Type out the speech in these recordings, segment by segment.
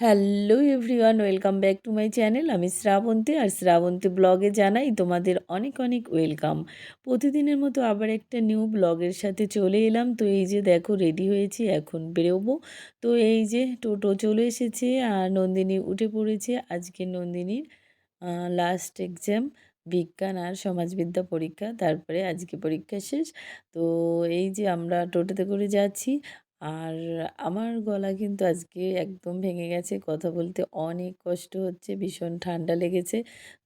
Hello everyone welcome back to my channel আমি শ্রাবন্তী আর শ্রাবন্তী ব্লগে জানাই তোমাদের অনেক অনেক ওয়েলকাম প্রতিদিনের মতো আবার একটা নিউ ব্লগের সাথে চলে এলাম। তো এই যে দেখো রেডি হয়েছি, এখন বেরোবো। তো এই যে টোটো চলে এসেছে, আর নন্দিনী উঠে পড়েছে। আজকে নন্দিনীর লাস্ট এক্সাম বিজ্ঞান আর সমাজবিদ্যা পরীক্ষা। তারপরে আজকে পরীক্ষা শেষ। তো এই যে আমরা টোটোতে করে যাচ্ছি। আর আমার গলা কিন্তু আজকে একদম ভেঙে গেছে। কথা বলতে অনেক কষ্ট হচ্ছে, ভীষণ ঠান্ডা লেগেছে।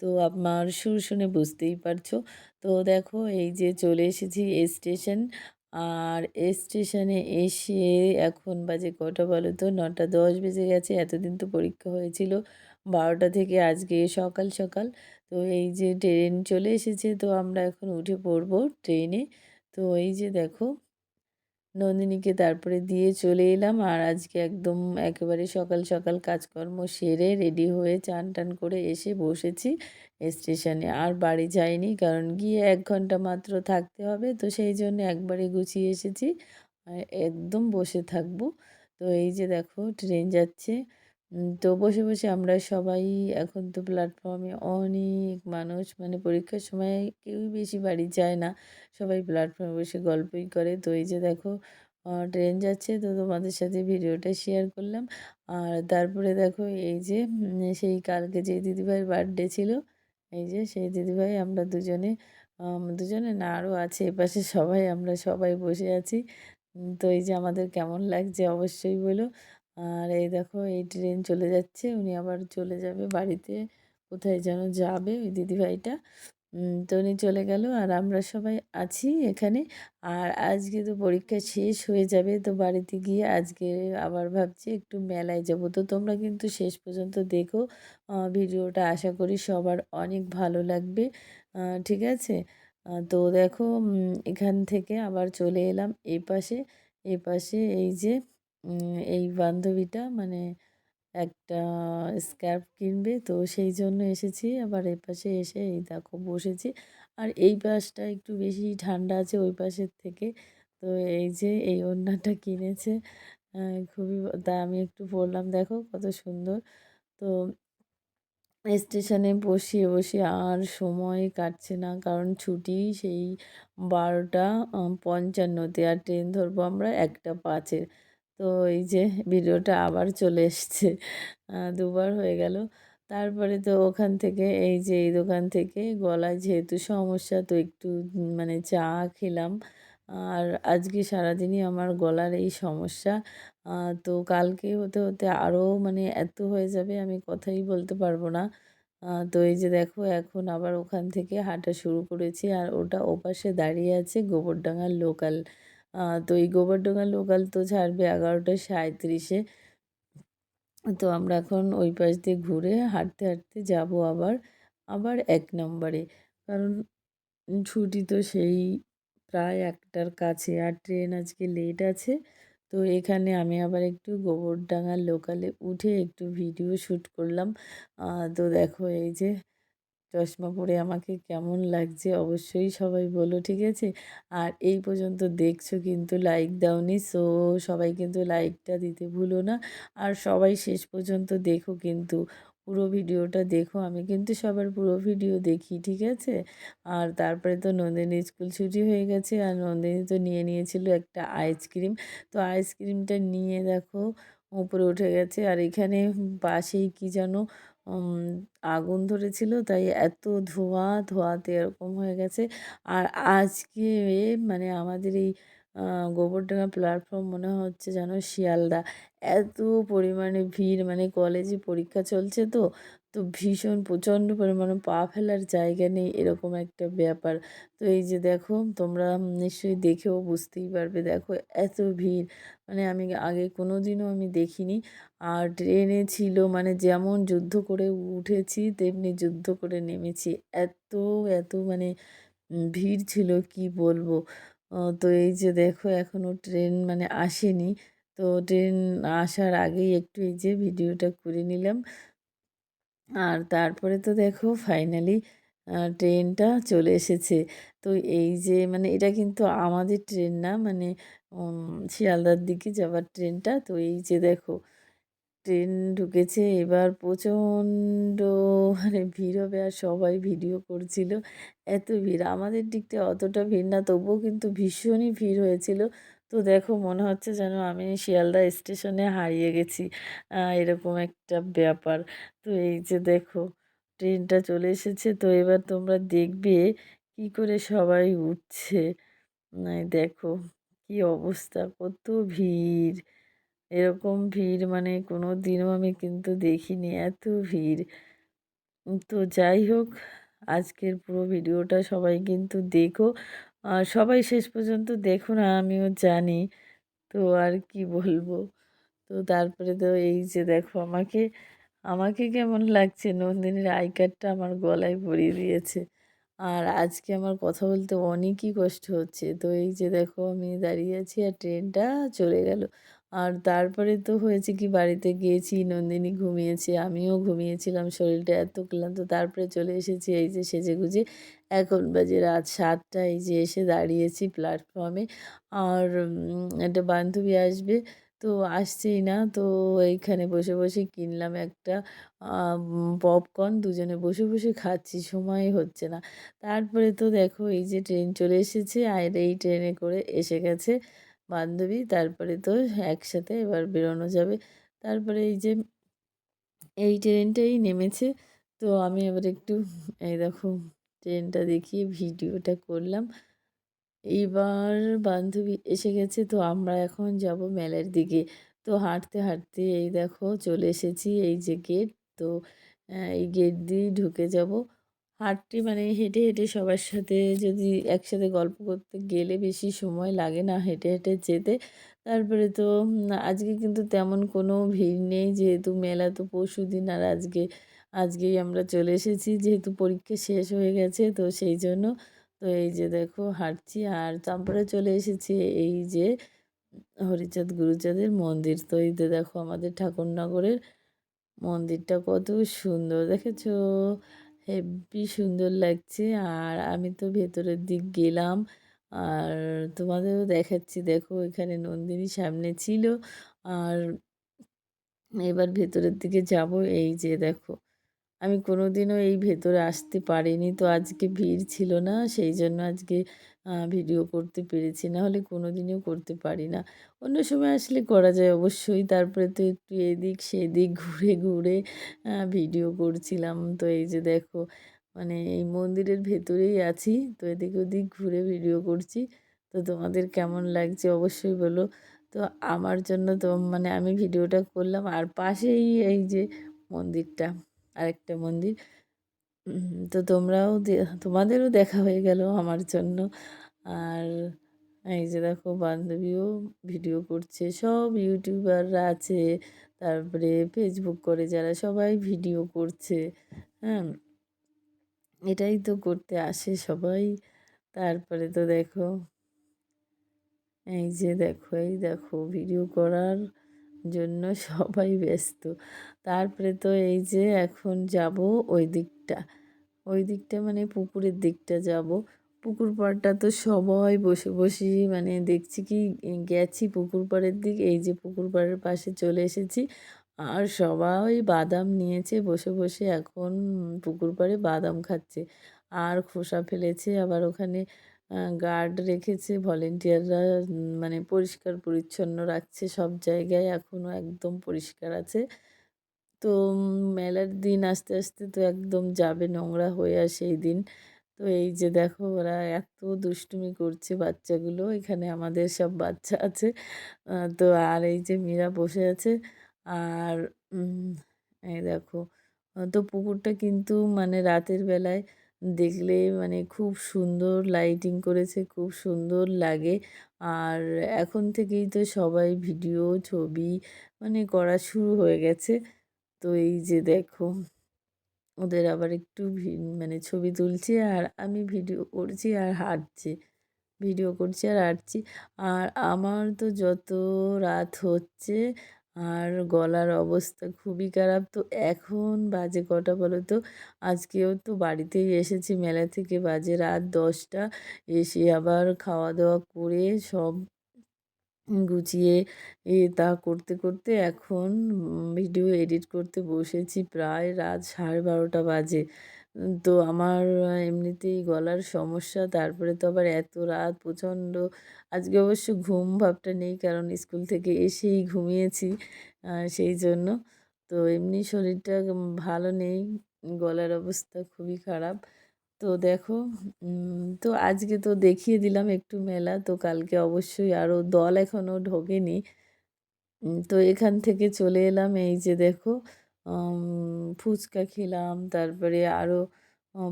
তো আমার সুর শুনে বুঝতেই পারছ। তো দেখো, এই যে চলে এসেছি স্টেশন আর স্টেশনে এসে এখন বাজে কটা বলো তো? নটা দশ বেজে গেছে। এতদিন তো পরীক্ষা হয়েছিল বারোটা থেকে আজকে সকাল সকাল। তো এই যে ট্রেন চলে এসেছে, তো আমরা এখন উঠে পড়ব ট্রেনে। তো এই যে দেখো নন্দিনীকে তারপরে দিয়ে চলে এলাম আর আজকে একদম একেবারে সকাল সকাল কাজকর্ম সেরে রেডি হয়ে চান টান করে এসে বসেছি স্টেশনে আর বাড়ি যাইনি কারণ গিয়ে এক ঘণ্টা মাত্র থাকতে হবে তো সেই জন্য একবারে গুছিয়ে এসেছি। একদম বসে থাকব। তো এই যে দেখো ট্রেন যাচ্ছে। তো বসে বসে আমরা সবাই এখন তো প্ল্যাটফর্মে অনেক মানুষ মানে পরীক্ষার সময় কেউই বেশি বাড়ি যায় না। সবাই প্ল্যাটফর্মে বসে গল্পই করে। তো এই যে দেখো ট্রেন যাচ্ছে, তো তোমাদের সাথে ভিডিওটা শেয়ার করলাম। আর তারপরে দেখো, এই যে সেই কালকে যে দিদিভাইয়ের বার্থডে ছিল, এই যে সেই দিদিভাই আমরা দুজনে দুজনে না আরও আছে এপাশে সবাই, আমরা সবাই বসে আছি। তো এই যে আমাদের কেমন লাগছে অবশ্যই বলো। আর এই দেখো, এই ট্রেন চলে যাচ্ছে। উনি আবার চলে যাবে বাড়িতে। কোথায় যেন যাবে ওই দিদিভাইটা। তো উনি চলে গেল আর আমরা সবাই আছি এখানে। আর আজকে তো পরীক্ষা শেষ হয়ে যাবে তো বাড়িতে গিয়ে আজকে আবার ভাবছি একটু মেলায় যাব। তো তোমরা কিন্তু শেষ পর্যন্ত দেখো। ভিডিওটা আশা করি সবার অনেক ভালো লাগবে। ঠিক আছে? তো দেখো এখান থেকে আবার চলে এলাম এই পাশে এই পাশে এই যে এই বান্ধবীটা মানে একটা স্কার্ফ কিনবে। তো সেই জন্য এসেছি। আবার এই পাশে এসে এই দেখো বসেছি। আর এই পাশটা একটু বেশি ঠান্ডা আছে ওই পাশের থেকে। তো এই যে এই ওড়নাটা কিনেছে। খুবই তা আমি একটু বললাম, দেখো কত সুন্দর। তো স্টেশনে বসিয়ে বসে আর সময় কাটছে না। কারণ ছুটি সেই বারোটা পঞ্চান্নতে। আর ট্রেন ধরবো আমরা একটা পাঁচের। তো এই যে ভিডিওটা আবার চলে এসছে। দুবার হয়ে গেল। তারপরে তো ওখান থেকে এই যে এই দোকান থেকে গলায় যেহেতু সমস্যা তো একটু মানে চা খেলাম। আর আজকে সারাদিনই আমার গলার এই সমস্যা। তো কালকে হতে হতে আরও মানে এত হয়ে যাবে আমি কথাই বলতে পারব না। তো এই যে দেখো এখন আবার ওখান থেকে হাঁটা শুরু করেছি আর ওটা ওপাশে দাঁড়িয়ে আছে গোবরডাঙ্গার লোকাল। তো এই গোবরডাঙ্গা লোকাল তো ছাড়বে এগারোটা সাঁত্রিশে তো আমরা এখন ওই পাশ দিয়ে ঘুরে হাঁটতে হাঁটতে যাব আবার আবার এক নম্বরে। কারণ ছুটি তো সেই প্রায় একটার কাছে আর ট্রেন আজকে লেট আছে। তো এখানে আমি আবার একটু গোবরডাঙ্গার লোকালে উঠে একটু ভিডিও শ্যুট করলাম। তো দেখো এই যে চশমা পরে আমাকে কেমন লাগছে অবশ্যই সবাই বলো, ঠিক আছে? আর এই পর্যন্ত দেখছ কিন্তু লাইক দাওনি সো সবাই কিন্তু লাইকটা দিতে ভুলো না। আর সবাই শেষ পর্যন্ত দেখো কিন্তু, পুরো ভিডিওটা দেখো, আমি কিন্তু সবার পুরো ভিডিও দেখি, ঠিক আছে? আর তারপরে তো নন্দিনী স্কুল ছুটি হয়ে গেছে, আর নন্দিনী তো নিয়ে নিয়েছিল একটা আইসক্রিম তো আইসক্রিমটা নিয়ে দেখো, উপরে উঠে গেছে, আর এখানে পাশেই কি যেন আগুন ধরেছিল, তাই এত ধোঁয়া, ধোঁয়াতে এরকম হয়ে গেছে। আর আজকে মানে আমাদের এই গোবরডাঙ্গা প্ল্যাটফর্ম মনে হচ্ছে যেন শিয়ালদা। এত পরিমাণে ভিড় মানে কলেজে পরীক্ষা চলছে তো তো ভীষণ প্রচণ্ড পরিমাণে পা ফেলার জায়গা নেই, এরকম একটা ব্যাপার। তো এই যে দেখো, তোমরা নিশ্চয়ই দেখেও বুঝতেই পারবে, দেখো এত ভিড়। মানে আমি আগে কোনো দিনও আমি দেখিনি। আর ট্রেনে ছিল মানে যেমন যুদ্ধ করে উঠেছি, তেমনি যুদ্ধ করে নেমেছি। এত এত মানে ভিড় ছিল, কি বলব? তো এই যে দেখো এখনও ট্রেন মানে আসেনি। তো ট্রেন আসার আগেই একটু এই যে ভিডিওটা করে নিলাম। আর তারপরে তো দেখো ফাইনালি ট্রেনটা চলে এসেছে। তো এই যে মানে এটা কিন্তু আমাদের ট্রেন না মানে শিয়ালদার দিকে যাবার ট্রেনটা। তো এই যে দেখো, ট্রেন ঢুকেছে, এবার প্রচণ্ড মানে ভিড় হবে আর সবাই ভিডিও করছিল। এত ভিড়, আমাদের দিকটা অতটা ভিড় না, তবুও কিন্তু ভীষণই ভিড় হয়েছিল। তো দেখো মনে হচ্ছে যেন আমি শিয়ালদা স্টেশনে হারিয়ে গেছি। এরকম একটা ব্যাপার। তো এই যে দেখো, ট্রেনটা চলে এসেছে। তো এবার তোমরা দেখবে কি করে সবাই উঠছে। দেখো কি অবস্থা, কত ভিড়। এরকম ভিড় মানে কোনো দিনও আমি কিন্তু দেখিনি, এত ভিড়। তো যাই হোক, আজকের পুরো ভিডিওটা সবাই কিন্তু দেখো। সবাই শেষ পর্যন্ত দেখো না আমিও জানি। তো আর কি বলব? তো তারপরে তো এই যে দেখো আমাকে আমাকে কেমন লাগছে? নন্দিনীর আই কার্ডটা আমার গলায় পরিয়ে দিয়েছে। আর আজকে আমার কথা বলতে অনেকই কষ্ট হচ্ছে। তো এই যে দেখো আমি দাঁড়িয়ে আছি আর ট্রেনটা চলে গেল। আর তারপরে তো হয়েছে কি বাড়িতে গিয়েছি, নন্দিনী ঘুমিয়েছে, আমিও ঘুমিয়েছিলাম, শরীরটা এত ক্লান্ত। তারপরে চলে এসেছি এই যে সেজে গুজে এখন বাজে রাত সাতটায় যে এসে দাঁড়িয়েছি প্ল্যাটফর্মে আর একটা বান্ধবী আসবে তো আসছেই না। তো এইখানে বসে বসে কিনলাম একটা পপকর্ন দুজনে বসে বসে খাচ্ছি, সময় হচ্ছে না। তারপরে তো দেখো এই যে ট্রেন চলে এসেছে আর এই ট্রেনে করে এসে গেছে বান্ধবী। তারপরে তো একসাথে এবার বেরোনো যাবে। তারপরে এই যে এই ট্রেনটাই নেমেছে। তো আমি এবার একটু, এই দেখো ট্রেনটা দেখিয়ে ভিডিওটা করলাম। এইবার বান্ধবী এসে গেছে, তো আমরা এখন যাব মেলার দিকে। তো হাঁটতে হাঁটতে এই দেখো চলে এসেছি এই যে গেট তো এই গেট দিয়েই ঢুকে যাব। হাঁটতে মানে হেঁটে হেঁটে সবার সাথে যদি একসাথে গল্প করতে গেলে বেশি সময় লাগে না হেঁটে হেঁটে যেতে। তারপরে তো আজকে কিন্তু তেমন কোনো ভিড় নেই, যেহেতু মেলা তো পরশু দিন আর আজকে আজকেই আমরা চলে এসেছি, যেহেতু পরীক্ষা শেষ হয়ে গেছে, তো সেই জন্য। তো এই যে দেখো, হাঁটছি আর তারপরে চলে এসেছি, এই যে হরিচাঁদ গুরুচাঁদের মন্দির। তো এই দেখো, আমাদের ঠাকুরনগরের মন্দিরটা কত সুন্দর, দেখেছ? হেব্বি সুন্দর লাগছে। আর আমি তো ভেতরের দিক গেলাম, আর তোমাদেরও দেখাচ্ছি, দেখো, এখানে নন্দিনী সামনে ছিল। আর এবার ভেতরের দিকে যাব, এই যে দেখো। আমি কোনো দিনও এই ভেতরে আসতে পারিনি। তো আজকে ভিড় ছিল না, সেই জন্য আজকে ভিডিও করতে পেরেছি। না হলে কোনো দিনও করতে পারি না। অন্য সময় আসলে করা যায় অবশ্যই। তারপরে তো একটু এদিক সেদিক ঘুরে ঘুরে ভিডিও করছিলাম। তো এই যে দেখো মানে এই মন্দিরের ভেতরেই আছি। তো এদিক ওদিক ঘুরে ভিডিও করছি। তো তোমাদের কেমন লাগছে অবশ্যই বলো। তো আমার জন্য তো মানে আমি ভিডিওটা করলাম। আর পাশেই এই যে মন্দিরটা। আরেকটা মন্দির। তো তোমরাও তোমাদেরও দেখা হয়ে গেল আমার জন্য। আর এই যে দেখো বান্ধবীও ভিডিও করছে, সব ইউটিউবাররা আছে, তারপরে ফেসবুক করে যারা সবাই ভিডিও করছে হ্যাঁ। এটাই তো করতে আসে সবাই। তারপরে তো দেখো, এই যে দেখো, এই দেখো ভিডিও করার জন্য সবাই ব্যস্ত। তারপরে তো এই যে এখন যাব ওই দিকটা। ওই দিকটা মানে পুকুরের দিকটা যাব। পুকুর পাড়টা তো সবাই বসে বসে মানে দেখছি কি, গেছি পুকুর পাড়ের দিক, এই যে পুকুর পাড়ের পাশে চলে এসেছি। আর সবাই বাদাম নিয়েছে, বসে বসে এখন পুকুর পাড়ে বাদাম খাচ্ছে। আর খোসা ফেলেছে, আবার ওখানে গার্ড রেখেছে, ভলেন্টিয়াররা মানে পরিষ্কার পরিচ্ছন্ন রাখছে সব জায়গায় এখনও একদম পরিষ্কার আছে। তো মেলার দিন আস্তে আস্তে তো একদম যাবে, নোংরা হয়ে আসে এই দিন। তো এই যে দেখো ওরা এত দুষ্টুমি করছে বাচ্চাগুলো, এখানে আমাদের সব বাচ্চা আছে। তো আর এই যে মীরা বসে আছে আর এই দেখো, তো পুকুরটা কিন্তু মানে রাতের বেলায় দেখলে মানে খুব সুন্দর লাইটিং করেছে, খুব সুন্দর লাগে। আর এখন থেকেই তো সবাই ভিডিও ছবি মানে করা শুরু হয়ে গেছে। তো এই যে দেখো, ওদের আবার একটু মানে ছবি তুলছি আর আমি ভিডিও করছি আর হাঁটছি ভিডিও করছি আর হাঁটছি। আর আমার তো যত রাত হচ্ছে আর গলার অবস্থা খুবই খারাপ। তো এখন বাজে কটা বলো তো আজকেও তো বাড়িতেই এসেছি, মেলা থেকে বাজে রাত দশটা। এসে আবার খাওয়া দাওয়া করে সব গুছিয়ে এ তা করতে করতে এখন ভিডিও এডিট করতে বসেছি। প্রায় রাত সাড়ে বারোটা বাজে। তো আমার এমনিতেই গলার সমস্যা। তারপরে তো আবার এত রাত প্রচণ্ড। আজকে অবশ্য ঘুম ভাবটা নেই, কারণ স্কুল থেকে এসেই ঘুমিয়েছি সেই জন্য। তো এমনি শরীরটা ভালো নেই, গলার অবস্থা খুবই খারাপ। তো দেখো তো আজকে তো দেখিয়ে দিলাম একটু মেলা, তো কালকে অবশ্যই আরও দল এখনও ঢোকেনি। তো এখান থেকে চলে এলাম, এই যে দেখো ফুচকা খেলাম, তারপরে আরও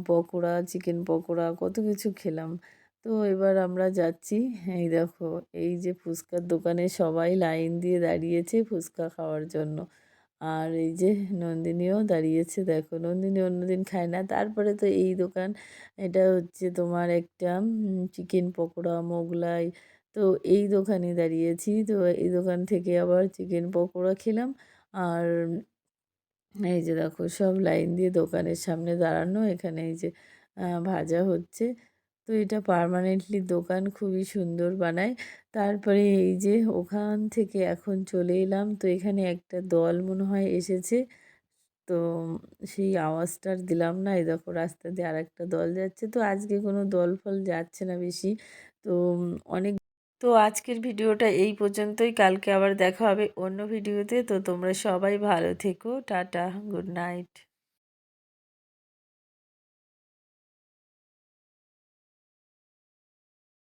পকোড়া চিকেন পকোড়া কত কিছু খেলাম। তো এবার আমরা যাচ্ছি, এই দেখো, এই যে ফুচকার দোকানে সবাই লাইন দিয়ে দাঁড়িয়েছে ফুচকা খাওয়ার জন্য। আর এই যে নন্দিনীও দাঁড়িয়েছে, দেখো, নন্দিনী অন্যদিন খায় না। তারপরে তো এই দোকান, এটা হচ্ছে তোমার একটা চিকেন পকোড়া, মোগলাই, তো এই দোকানে দাঁড়িয়েছি। তো এই দোকান থেকে আবার চিকেন পকোড়া খেলাম। আর এই যে দেখো, সব লাইন দিয়ে দোকানের সামনে দাঁড়ানো, এখানে এই যে ভাজা হচ্ছে। তো এটা পারমানেন্টলি দোকান খুবই সুন্দর বানায়। তারপরে এই যে ওখান থেকে এখন চলে এলাম, তো এখানে একটা দল মনে হয় এসেছে। তো সেই আওয়াজটা দিলাম না, এই দেখো রাস্তা দিয়ে আর একটা দল যাচ্ছে। তো আজকে কোনো দল ফল যাচ্ছে না বেশি। তো অনেক তো আজকের ভিডিওটা এই পর্যন্তই। কালকে আবার দেখা হবে অন্য ভিডিওতে। তো তোমরা সবাই ভালো থেকো। টাটা, গুড নাইট।